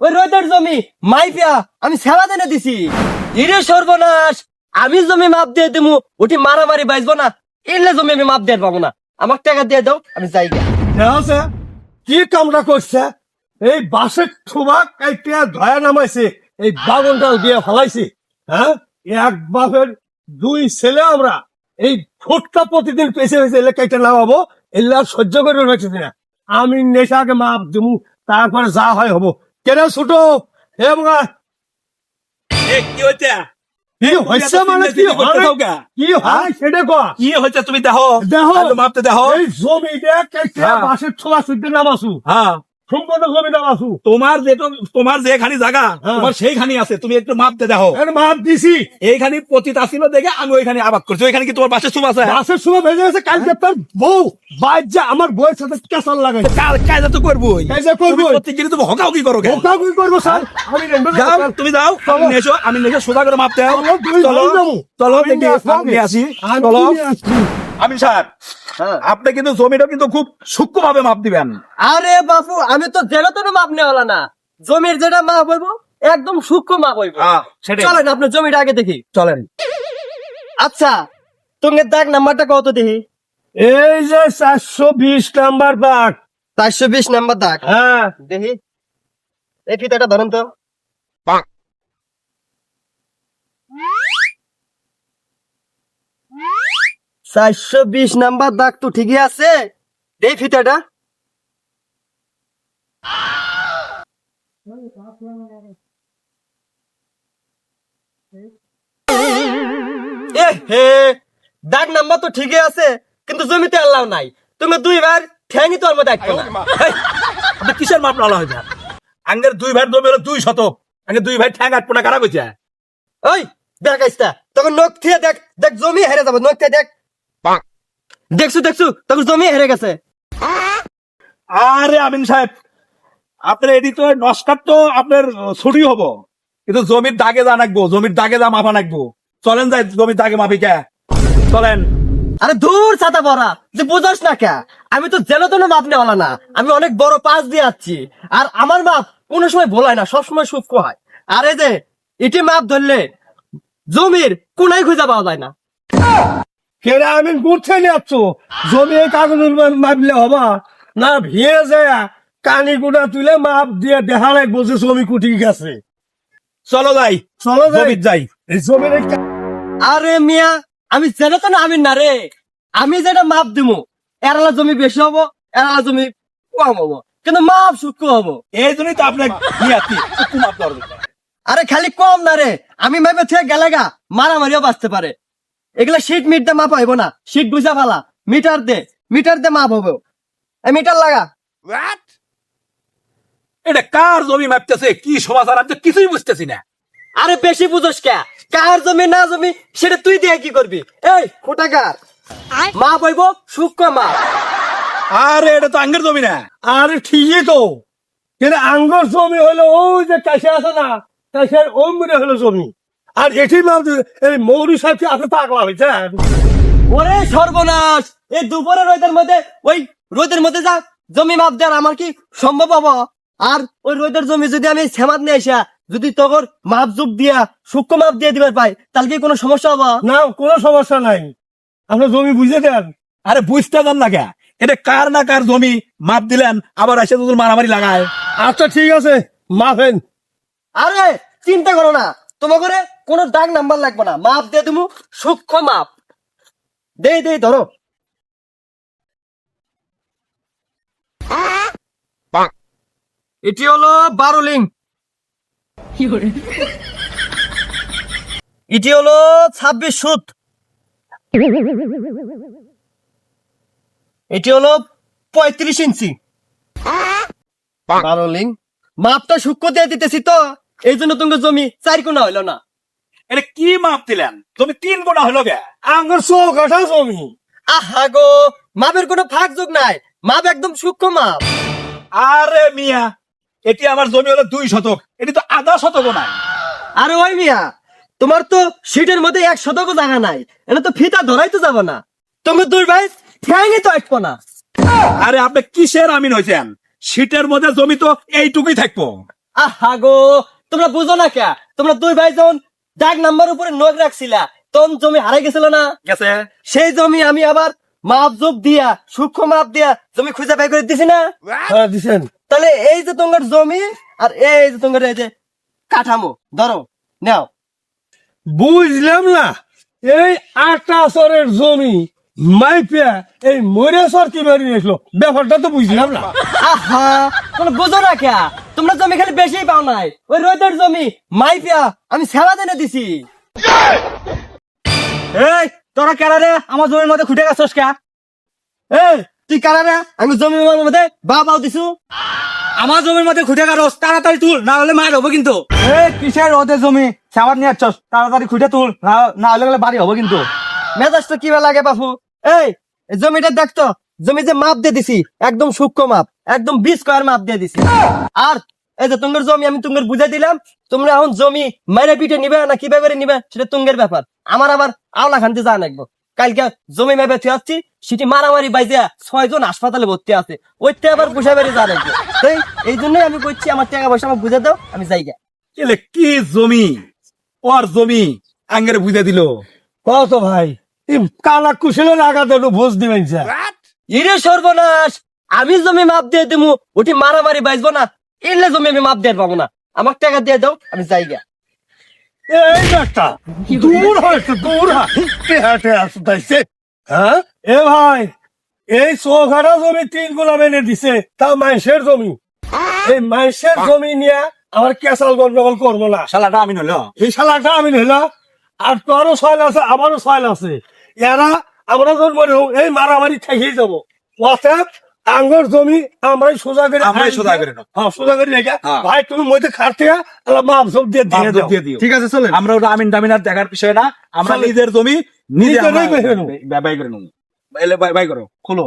ওই রোদের জমি মাইপিয়া আমি সেবা দেনে দিছি। ইরে সর্বনাশ, আমি জমি মাপ দিয়ে দিমু ওটি মারামারি বাইজবো না, এলে জমি আমি মাপ দিয়ে পাবো না। আমার টাকা দিয়ে দাও, আমি যাই। আছে, কি কামটা করছে? এই বাসের ঠোবাক কাইতে ধয়া নামাইছে, এই বাগনটাও দিয়ে ফলাইছি হ্যাঁ? এক বাপের দুই ছেলে আমরা, এই ফুটটা প্রতিদিন পেছে পেছে এলে কাইতে নামাবো, এলে আর সহ্য করে রয়েছে না। আমি নেশাকে মাপ দিমু, তারপরে যা হয় হব। কেন ছোট? হে মা কি হচ্ছে কি হচ্ছে মানে? কি হয় কি হয়? সেটা কর কি হচ্ছে তুমি দেখো? দেখো। মাপতে দেখো। জমি দেখ হ্যাঁ। বাসের ছোলা সুদ্ধে নামাসু হ্যাঁ। তোমার তোমার যেখানি জায়গা হ্যাঁ। তোমার সেইখানি আছে তুমি একটু মাপতে দেখো। মাপ দিছি। এইখানি পতিত আসিল দেখে আমি ওইখানে আবাদ করছি। ওইখানে কি তোমার বাসের সুম আছে? বাসের সময় ভেজে গেছে কালকে তোর বউ বাইর যা আমার বউয়ের সাথে কেসাল লাগাই। কাল কায়দা তো করবোই। করবোই। তুমি প্রত্যেক তুমি হকাও কি করো? কি করব স্যার। আমি যাও তুমি যাও আমি নেছো আমি নেছো সোজা করে মাপতে দাও। চলো, চলো দেখি আসি। চলো। আমি স্যার। আপনি কিন্তু জমিটা কিন্তু খুব সূক্ষ্ম ভাবে মাপ দিবেন। আরে বাপু আমি তো জেলা তো মাপ নেওয়ালা না। জমির যেটা মাপ হইব একদম সূক্ষ্ম মাপ হইব। হ্যাঁ, সেটাই। চলেন আপনার জমিটা আগে দেখি। চলেন। আচ্ছা তোমার দাগ নাম্বারটা কত দেখি? এই যে চারশো বিশ নাম্বার বাঘ চারশো বিশ নাম্বার দাগ। হ্যাঁ। দেখি। এই ফিতাটা ধরেন তো। চারশো বিশ নাম্বার দাগ তো ঠিকই আছে। এই ফিতাটা। হে, দাগ নাম্বার তো ঠিকই আছে, কিন্তু জমিতে আল্লাহ নাই। তুমি দুইবার ঠ্যাংই তো আমার দেখো না আপনি কিসের মাপ নালা হয়েছে আঙ্গের দুই ভাই জমি হলো দুই শতক। আঙ্গের দুই ভাই ঠ্যাং আট পোনা কারা কইছে? ওই দেখ তখন নখ থিয়ে দেখ দেখ জমি হেরে যাবে, নখ থিয়ে দেখ। দেখছু দেখছ তখন জমি হেরে গেছে। আরে আমিন সাহেব আপনার এটি তো নস্কার তো আপনার ছুটি হব কিন্তু জমির দাগে যা নাকবো জমির দাগে যা মাপা নাকবো। চলেন যাই জমির দাগে মাপি কে? চলেন। আরে দূর ছাতা বড়া যে বুঝাস না কে? আমি তো যেন তেন মাপ নেওয়ালা না আমি অনেক বড় পাস দিয়ে যাচ্ছি আর আমার মাপ কোনো সময় ভোলায় না সবসময় সূক্ষ্ম হয়। আর এই যে এটি মাপ ধরলে জমির কোনায় খুঁজে পাওয়া যায় না। কেরা আমি ঘুরতে যাচ্ছ জমি কাগজ মাপলে হবা? না ভিয়ে যায় কানি গুড়া তুলে মাপ দিয়ে দেখা লাগবো যে জমি কুটি গেছে। চলো যাই চলো যাই। যাই। এই জমির আরে মিয়া আমি যেন তেন আমি না রে। আমি যেটা মাপ দিমু এরালা জমি বেশি হব এরালা জমি কম হব কিন্তু মাপ সূক্ষ্ম হব। এই জন্যই তো আপনার মাপ আরে খালি কম না রে আমি মাইপে থেকে গেলে গা মারামারিও বাঁচতে পারে। এগুলা শীট মিট দিয়ে মাপ হইব না। শীট বুঝা ফালা মিটার দে। মিটার দে মাপ হবে মিটার লাগা। এটা কার জমি মাপতেছে? কি সমাচার আমি তো কিছুই বুঝতেছি না। আরে বেশি বুঝোস কে? কার জমি না জমি সেটা তুই দিয়ে কি করবি? এই ফোটাকার মাপ হইব সূক্ষ্ম মাপ। আরে এটা তো আঙ্গের জমি না। আরে ঠিকই তো। কিন্তু আঙ্গুর জমি হলো ওই যে কাশে আছে না কাশের ওই মুড়ে হলো জমি। আর এটি এই মৌরি সাহেব কি পাগলা হয়েছে? ওরে সর্বনাশ! এই দুপুরে রোদের মধ্যে ওই রোদের মধ্যে যা জমি মাপ দেওয়ার আমার কি সম্ভব হব? আর ওই রোদের জমি যদি আমি সেমাত নিয়ে আসা যদি তখন মাপ জুপ দিয়া সূক্ষ্ম মাপ দিয়ে দিবার পাই তাহলে কি কোনো সমস্যা হব? না কোনো সমস্যা নাই। আপনার জমি বুঝে দেন। আরে বুঝতে যান না কে? এটা কার না কার জমি? মাপ দিলেন আবার এসে তো মারামারি লাগায়। আচ্ছা ঠিক আছে মাফেন আরে চিন্তা করো না। তোমার করে কোনো দাগ নাম্বার লাগবে না। মাপ দিয়ে তুমি সূক্ষ্ম মাপ। দে দে ধরো। এটি হলো বারো এটি হলো ছাব্বিশ সুত। এটি হলো পঁয়ত্রিশ ইঞ্চি। বারো মাপটা সূক্ষ্ম দিয়ে দিতেছি তো, এই জন্য তোমার জমি চার কোনা হইল না। এটা কি মাপ দিলেন তুমি তিন গোটা হলো গে। আঙ্গুর চৌকাঠা জমি। আহা গো মাপের কোনো ফাঁক যোগ নাই। মাপ একদম সূক্ষ্ম মাপ। আরে মিয়া এটি আমার জমি হলো দুই শতক। এটি তো আধা শতক নাই। আরে ওই মিয়া তোমার তো সিটের মধ্যে এক শতক জায়গা নাই। এটা তো ফিতা ধরাই তো যাব না। তুমি দুই ভাই ঠ্যাঙে তো আটবো না। আরে আপনি কিসের আমিন হয়েছেন শীতের মধ্যে জমি তো এইটুকুই থাকব। আহা গো তোমরা বুঝো না কে? তোমরা দুই ভাই যখন দাগ নাম্বার উপরে নোট রাখছিলা তখন জমি হারাই গেছিল না? গেছে। সেই জমি আমি আবার মাপ যোগ দিয়া সূক্ষ্ম মাপ দিয়া জমি খুঁজে বাই করে দিছি না? হ্যাঁ দিছেন। তাহলে এই যে তোমার জমি আর এই যে তোমার এই যে কাঠামো ধরো নাও। বুঝলাম না এই আটা সরের জমি মাইপিয়া এই মরে সর কি মারি ব্যাপারটা তো বুঝলাম না। আহা বুঝো না কে? তোমরা জমি খালি বেশি পাও নাই। ওই রোদের জমি মাইপিয়া আমি সেবা দেনে দিছি। এই, তোরা কেন রে? আমার জমির মধ্যে খুঁটে এই, তুই আমি মধ্যে বা দিছু। আমার জমির মধ্যে খুঁটে গেছস, তাড়াতাড়ি তুল, না হলে মার হব কিন্তু। এই, কিসের ওদের জমি? সামার নিয়ে আসছস তাড়াতাড়ি খুঁটে তুল, না হলে বাড়ি হব কিন্তু। মেজাজটা কি লাগে বাপু? এই জমিটা দেখতো জমি যে মাপ দিয়ে দিছি একদম সূক্ষ্ম মাপ একদম বিশ স্কোয়ার মাপ দিয়ে দিছি। আর এই যে তোমার জমি আমি তোমার বুঝাই দিলাম তোমরা এখন জমি মাইরে পিঠে নিবে না কীভাবে করে নিবে সেটা তুঙ্গের ব্যাপার। আমার আবার আওলা খানতে যা নাকবো কালকে জমি মেপে আসছি সেটি মারামারি বাইজে ছয়জন হাসপাতালে ভর্তি আছে। ওইতে আবার পুষা বেড়ে যা নাকবো তাই এই জন্যই আমি করছি আমার টাকা পয়সা আমার বুঝে দাও আমি যাই গা। এলে কি জমি? ওর জমি আঙ্গের বুঝে দিল। কত ভাই কানা কুশলে লাগাতে একটু ভোজ দিবেন স্যার ইরে সর্বনাশ আমি জমি মাপ দিয়ে দেবো ওটি মারামারি বাইজবো না এলে জমি আমি মাপ দিয়ে পাবো না। আমার টাকা দিয়ে দাও আমি যাই গা। এই একটা দূর হয়েছে দূর হেঁটে হ্যাঁ? এ ভাই এই চৌঘাটা জমি তিন গোলাম এনে দিছে তা মাইসের জমি। এই মাইসের জমি নিয়ে আমার কেসাল গন্ডগোল করব না। শালাটা আমি নইল। এই শালাটা আমি নিল আর তোরও সয়েল আছে আমারও সয়েল আছে। এরা আমরা মনে হোক এই মারামারি থেকেই যাব। অর্থাৎ আঙ্গর জমি আমরাই সোজা করে আমরাই সোজা করে হ্যাঁ সোজা করে রেখে হ্যাঁ। ভাই তুমি মধ্যে খাটতে আল্লাহ মাপ সব দিয়ে দিয়ে দাও। দিয়ে দিও। ঠিক আছে চলেন। আমরা ওটা আমিন টামিন আর দেখার বিষয় না। আমরা নিজের জমি নিজে বাই করে নেব। বাই করো। খোলো।